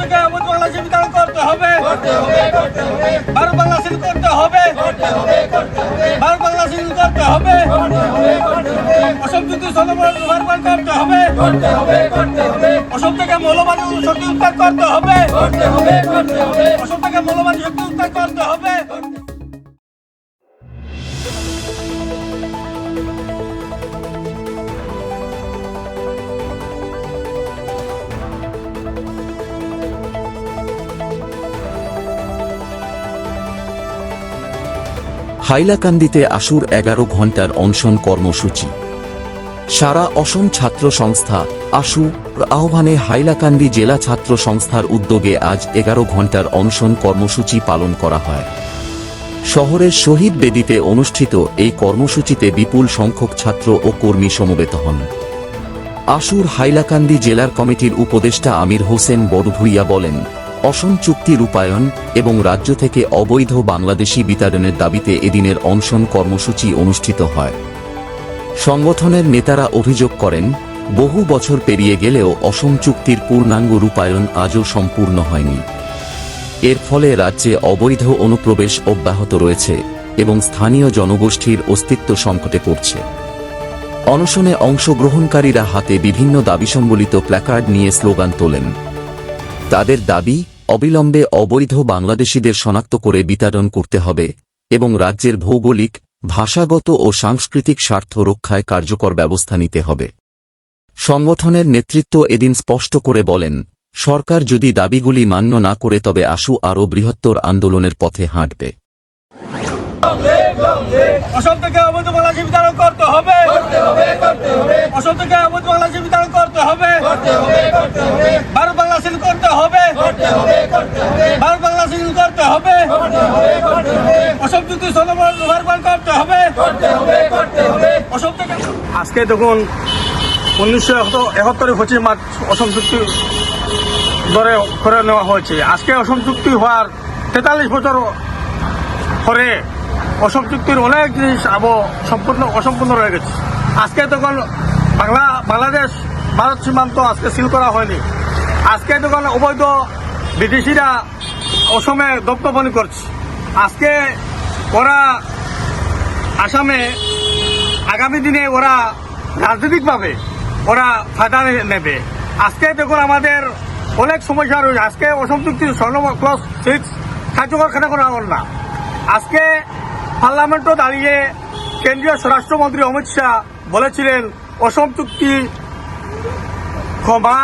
থেকে অবৈধ বাংলাদেশে বিতরণ করতে হবে ভারত বাংলা সিল করতে হবে ভারত বাংলা সিল করতে হবে অসম চুক্তি সনদ করতে হবে অসম থেকে মৌলবাদী শক্তি উত্তাপ করতে হবে অসম থেকে মৌলবাদী শক্তি উদ্ধার করতে হবে হাইলাকান্দিতে আসুর এগারো ঘণ্টার অনশন কর্মসূচি। সারা অসম ছাত্র সংস্থা আশু আহ্বানে হাইলাকান্দি জেলা ছাত্র সংস্থার উদ্যোগে আজ এগারো ঘণ্টার অনশন কর্মসূচি পালন করা হয়। শহরের শহীদ বেদিতে অনুষ্ঠিত এই কর্মসূচিতে বিপুল সংখ্যক ছাত্র ও কর্মী সমবেত হন। আশুর হাইলাকান্দি জেলার কমিটির উপদেষ্টা আমির হোসেন বড়ভুইয়া বলেন অসম চুক্তি রূপায়ণ এবং রাজ্য থেকে অবৈধ বাংলাদেশি বিতাড়নের দাবিতে এদিনের অনশন কর্মসূচি অনুষ্ঠিত হয়। সংগঠনের নেতারা অভিযোগ করেন, বহু বছর পেরিয়ে গেলেও অসম চুক্তির পূর্ণাঙ্গ রূপায়ণ আজও সম্পূর্ণ হয়নি। এর ফলে রাজ্যে অবৈধ অনুপ্রবেশ অব্যাহত রয়েছে এবং স্থানীয় জনগোষ্ঠীর অস্তিত্ব সংকটে পড়ছে। অনশনে অংশগ্রহণকারীরা হাতে বিভিন্ন দাবি সম্বলিত প্ল্যাকার্ড নিয়ে স্লোগান তোলেন। তাদের দাবি অবিলম্বে অবৈধ বাংলাদেশিদের শনাক্ত করে বিতাড়ন করতে হবে এবং রাজ্যের ভৌগোলিক ভাষাগত ও সাংস্কৃতিক স্বার্থ রক্ষায় কার্যকর ব্যবস্থা নিতে হবে। সংগঠনের নেতৃত্ব এদিন স্পষ্ট করে বলেন সরকার যদি দাবিগুলি মান্য না করে তবে আশু আরও বৃহত্তর আন্দোলনের পথে হাঁটবে। অসম থেকে অবৈধ বাংলাদেশে বিতরণ করতে হবে। অসম থেকে অবৈধ বাংলাদেশে বিতরণ করতে হবে ভারত বাংলা সিল করতে হবে ভারত বাংলা সিল করতে হবে। চুক্তি সনদ রূপায়ণ করতে হবে। থেকে আজকে দেখুন উনিশশো একাত্তরে পঁচিশ মার্চ অসম চুক্তি ধরে করে নেওয়া হয়েছে। আজকে অসম চুক্তি হওয়ার তেতাল্লিশ বছর পরে অসম চুক্তির অনেক জিনিস আবো সম্পূর্ণ অসম্পূর্ণ রয়ে গেছে। আজকে তখন বাংলা বাংলাদেশ ভারত সীমান্ত আজকে সিল করা হয়নি। আজকে তখন অবৈধ বিদেশিরা অসমে দপ্তবনি করছে। আজকে ওরা আসামে আগামী দিনে ওরা রাজনৈতিকভাবে ওরা ফায়দা নেবে। আজকে দেখুন আমাদের অনেক সমস্যা রয়েছে। আজকে অসম চুক্তির স্বর্ণ ক্লস সিক্স কার্যকর কেন করা হল না। আজকে পার্লামেন্টও দাঁড়িয়ে কেন্দ্রীয় স্বরাষ্ট্রমন্ত্রী অমিত শাহ বলেছিলেন, অসম চুক্তি ক্ষমা,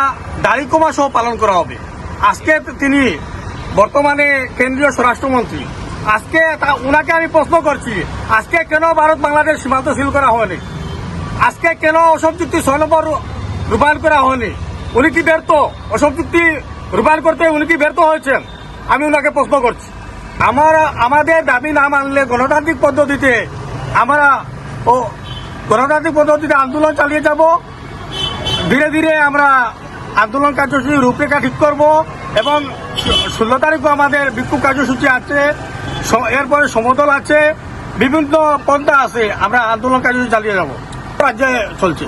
দাড়ি কমা সহ পালন করা হবে। আজকে তিনি বর্তমানে কেন্দ্রীয় স্বরাষ্ট্রমন্ত্রী। আজকে তা উনাকে আমি প্রশ্ন করছি, আজকে কেন ভারত বাংলাদেশ সীমান্ত সিল করা হয়নি? আজকে কেন অসম চুক্তি ছয় নম্বর রূপায়ণ করা হয়নি? উনি কি ব্যর্থ? অসম চুক্তি রূপায়ণ করতে উনি কি ব্যর্থ হয়েছেন? আমি ওনাকে প্রশ্ন করছি। আমার আমাদের দাবি না মানলে গণতান্ত্রিক পদ্ধতিতে আমরা ও গণতান্ত্রিক পদ্ধতিতে আন্দোলন চালিয়ে যাব। ধীরে ধীরে আমরা আন্দোলন কার্যসূচি রূপরেখা ঠিক করব এবং ষোলো তারিখও আমাদের বিক্ষোভ কার্যসূচি আছে এরপরে সমতল আছে বিভিন্ন পন্থা আছে আমরা আন্দোলন কার্যসূচি চালিয়ে যাব। রাজ্যে চলছে।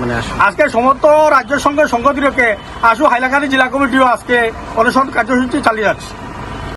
আজকে সমস্ত রাজ্য সঙ্গে সংগতি রেখে আসু হাইলাকান্দি জেলা কমিটিও আজকে অনশন কার্যসূচি চালিয়ে যাচ্ছে।